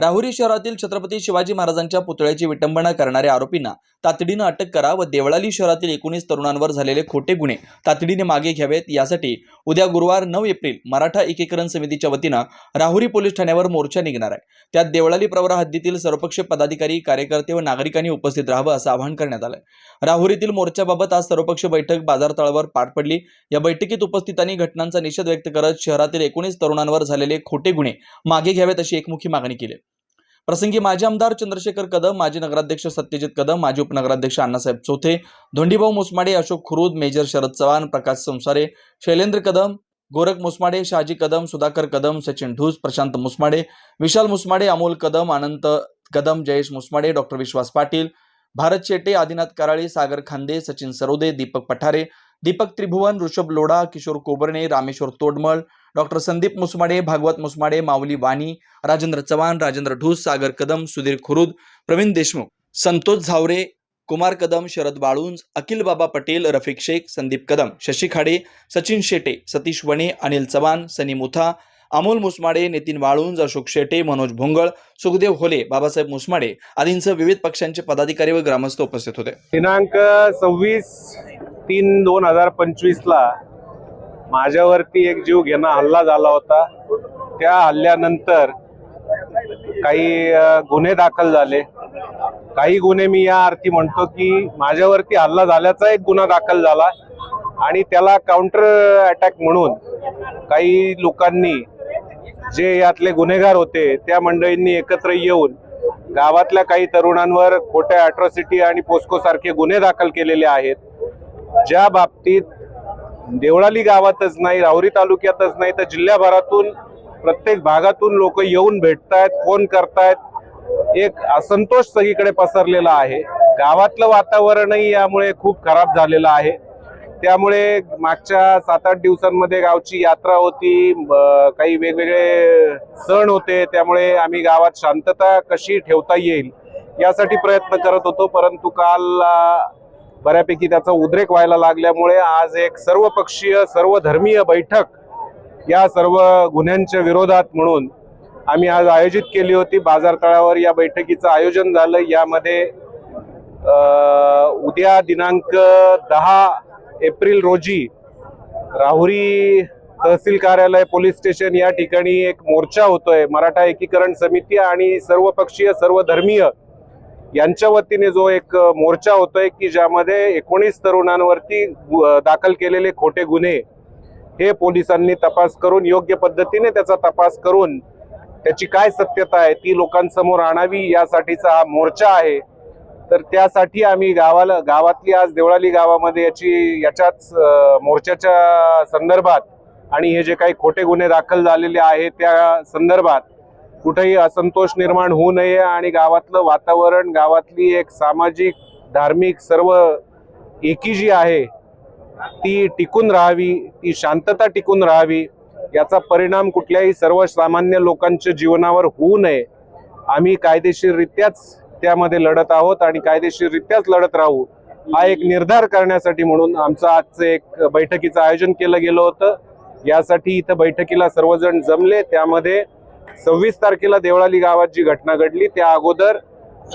राहुरी शहरातील छत्रपती शिवाजी महाराजांच्या पुतळ्याची विटंबना करणाऱ्या आरोपींना तातडीनं अटक करा व देवळाली शहरातील एकोणीस तरुणांवर झालेले खोटे गुन्हे तातडीने मागे घ्यावेत. यासाठी उद्या गुरुवार नऊ एप्रिल मराठा एकीकरण समितीच्या वतीनं राहुरी पोलीस ठाण्यावर मोर्चा निघणार आहे. त्यात देवळाली प्रवरा हद्दीतील सर्वपक्षीय पदाधिकारी कार्यकर्ते व नागरिकांनी उपस्थित राहावं असं आवाहन करण्यात आलं राहुरीतील मोर्चाबाबत आज सर्वपक्षीय बैठक बाजारतळावर पार पडली. या बैठकीत उपस्थितांनी घटनांचा निषेध व्यक्त करत शहरातील एकोणीस तरुणांवर झालेले खोटे गुन्हे मागे घ्यावेत अशी एकमुखी मागणी केली प्रसंगी माजी आमदार चंद्रशेखर कदम माजी नगराध्यक्ष सत्यजित कदम माजी उपनगराध्यक्ष Annasaheb Chothe Dhondibhau Musmade Ashok Khurud major Sharad Chavan Prakash Sansare Shailendra Kadam Gorakh Musmade Shahaji Kadam Sudhakar Kadam Sachin Dhus Prashant Musmade Vishal Musmade Amol Kadam Anant Kadam Jayesh Musmade doctor Vishwas Patil Bharat Shete Adinath Karali Sagar Khande Sachin Sarode Deepak Pathare Deepak Tribhuvan Rishabh Lodha Kishor Koborne Rameshwar Todmal doctor Sandeep Musmade Bhagwat Musmade Mauli Wani Rajendra Chavan Rajendra Dhus Sagar Kadam Sudhir Khurud Pravin Deshmukh Santosh Zaware Kumar Kadam Sharad Balunj Akhil Baba Patel Rafiq Shaikh Sandeep Kadam Shashi Khade Sachin Shete Satish वणे अनिल चव्हाण सनी मुथा अमोल मुसमाडे नितीन वाळुंज अशोक शेटे मनोज भोंगळ सुखदेव होले बाबासाहेब मुसमाडे आदींसह विविध पक्षांचे पदाधिकारी व ग्रामस्थ उपस्थित होते. दिनांक सव्वीस तीन दोन हजार पंचवीसला माझ्यावरती एक जीव घेणा हल्ला झाला होता. त्या हल्ल्यानंतर काही गुन्हे दाखल झाले. काही गुन्हे मी या अर्थी म्हणतो की माझ्यावरती हल्ला झाल्याचा एक गुन्हा दाखल झाला आणि त्याला काउंटर अटॅक म्हणून काही लोकांनी जे यातले गुन्हेगार होते त्या मंडळींनी एकत्र येऊन गावातल्या काही तरुणांवर खोट्या अॅट्रॉसिटी आणि पोस्को सारखे गुन्हे दाखल केलेले आहेत. ज्या बाबतीत देवळाली गावातच नाही राहुरी तालुक्यातच नाही तर जिल्ह्याभरातून प्रत्येक भागातून लोक येऊन भेटतायत फोन करतायत. एक असंतोष सगळीकडे पसरलेला आहे. गावातलं वातावरणही यामुळे खूप खराब झालेलं आहे. त्यामुळे मागच्या सात आठ दिवसांमध्ये गावची यात्रा होती काही वेगवेगळे सण होते त्यामुळे आम्ही गावात शांतता कशी ठेवता येईल यासाठी प्रयत्न करत होतो परंतु काल बऱ्यापैकी त्याचा उद्रेक व्हायला लागल्यामुळे आज एक सर्वपक्षीय सर्वधर्मीय बैठक या सर्व गुन्ह्यांच्या विरोधात म्हणून आम्ही आज आयोजित केली होती. बाजारतळावर या बैठकीचं आयोजन झालं. यामध्ये उद्या दिनांक दहा एप्रिल रोजी राहुरी तहसील कार्यालय पोलीस स्टेशन या ठिकाणी एक मोर्चा होतोय. मराठा एकीकरण समिती आणि सर्वपक्षीय सर्वधर्मीय यांच्या वतीने जो एक मोर्चा होतोय की ज्यामध्ये एकोणीस तरुणांवरती गु- दाखल केलेले खोटे गुन्हे हे पोलिसांनी तपास करून योग्य पद्धतीने त्याचा तपास करून त्याची काय सत्यता आहे ती लोकांसमोर आणावी यासाठीचा हा मोर्चा आहे. तर त्यासाठी आम्ही गावाला गावातली आज देवळाली गावामध्ये याची याच्याच मोर्चाच्या संदर्भात आणि हे जे काही खोटे गुन्हे दाखल झालेले आहेत त्या संदर्भात कुठेही असंतोष निर्माण होऊ नये आणि गावातलं वातावरण गावातली एक सामाजिक धार्मिक सर्व एकी जी आहे ती टिकून राहावी ती शांतता टिकून राहावी याचा परिणाम कुठल्याही सर्वसामान्य लोकांच्या जीवनावर होऊ नये. आम्ही कायदेशीररित्याच त्यामध्ये लढत आहोत आणि कायदेशीररित्याच लढत राहू हा एक निर्धार करण्यासाठी म्हणून आमचं आजचं एक बैठकीचं आयोजन केलं गेलं होतं. यासाठी इथं बैठकीला सर्वजण जमले त्यामध्ये सव्वीस तारखेला देवळाली गावात जी घटना घडली त्या अगोदर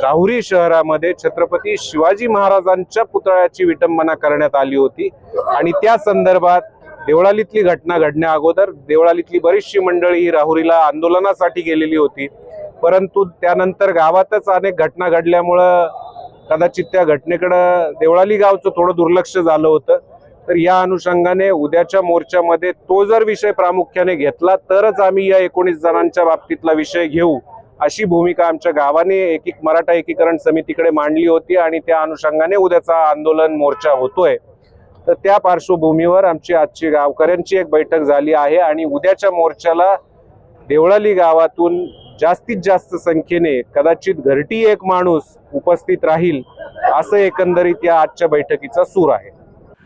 राहुरी शहरामध्ये छत्रपती शिवाजी महाराजांच्या पुतळ्याची विटंबना करण्यात आली होती. आणि त्या संदर्भात देवळालीतली घटना घडण्या अगोदर देवळालीतली बरीचशी मंडळी ही राहुरीला आंदोलनासाठी गेलेली होती. परंतु त्यानंतर गावातच अनेक घटना घडल्यामुळं कदाचित त्या घटनेकडं देवळाली गावचं थोडं दुर्लक्ष झालं होतं. तर या अनुषंगाने उद्याच्या मोर्चामध्ये तो जर विषय प्रामुख्याने घेतला तरच आम्ही या एकोणीस जणांच्या बाबतीतला विषय घेऊ अशी भूमिका आमच्या गावाने एकीक मराठा एकीकरण समितीकडे मांडली होती आणि त्या अनुषंगाने उद्याचा आंदोलन मोर्चा होतोय. तर त्या पार्श्वभूमीवर आमची आजची गावकऱ्यांची एक बैठक झाली आहे आणि उद्याच्या मोर्चाला देवळाली गावातून जास्तीत जास्त संख्येने कदाचित घरटी एक माणूस उपस्थित राहील असं एकंदरीत या आजच्या बैठकीचा सूर आहे.